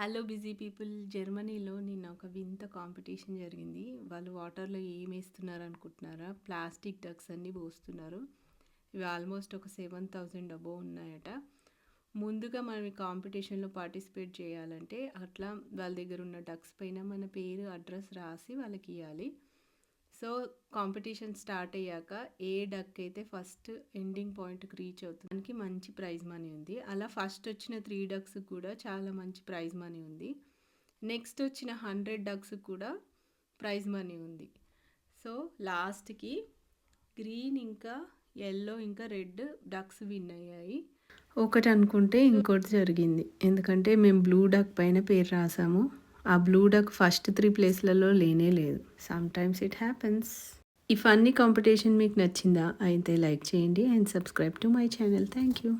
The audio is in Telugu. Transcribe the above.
హలో బిజీ పీపుల్ జర్మనీలో నిన్న ఒక వింత కాంపిటీషన్ జరిగింది. వాళ్ళు వాటర్లో ఏం వేస్తున్నారు అనుకుంటున్నారా? ప్లాస్టిక్ డక్స్ అన్నీ పోస్తున్నారు. ఇవి ఆల్మోస్ట్ ఒక సెవెన్ థౌజండ్ అబో ఉన్నాయట. ముందుగా మనం ఈ కాంపిటీషన్లో పార్టిసిపేట్ చేయాలంటే అట్లా వాళ్ళ దగ్గర ఉన్న డక్స్ పైన మన పేరు అడ్రస్ రాసి వాళ్ళకి ఇవ్వాలి సో కాంపిటీషన్ స్టార్ట్ అయ్యాక ఏ డక్ అయితే ఫస్ట్ ఎండింగ్ పాయింట్కి రీచ్ అవుతుంది దానికి మంచి ప్రైజ్ మనీ ఉంది. అలా ఫస్ట్ వచ్చిన త్రీ డక్స్ కూడా చాలా మంచి ప్రైజ్ మనీ ఉంది. నెక్స్ట్ వచ్చిన హండ్రెడ్ డక్స్ కూడా ప్రైజ్ మనీ ఉంది. సో లాస్ట్కి గ్రీన్ ఇంకా ఎల్లో ఇంకా రెడ్ డక్స్ విన్ అయ్యాయి. ఒకటి అనుకుంటే ఇంకోటి జరిగింది. ఎందుకంటే మేము బ్లూ డక్ పైన పేరు రాసాము. ఆ బ్లూ డక్ ఫస్ట్ త్రీ ప్లేస్లలో లేనే లేదు. సమ్ టైమ్స్ ఇట్ హ్యాపెన్స్ ఈ ఫన్నీ కాంపిటీషన్ మీకు నచ్చిందా అయితే లైక్ చేయండి and subscribe to my channel. Thank you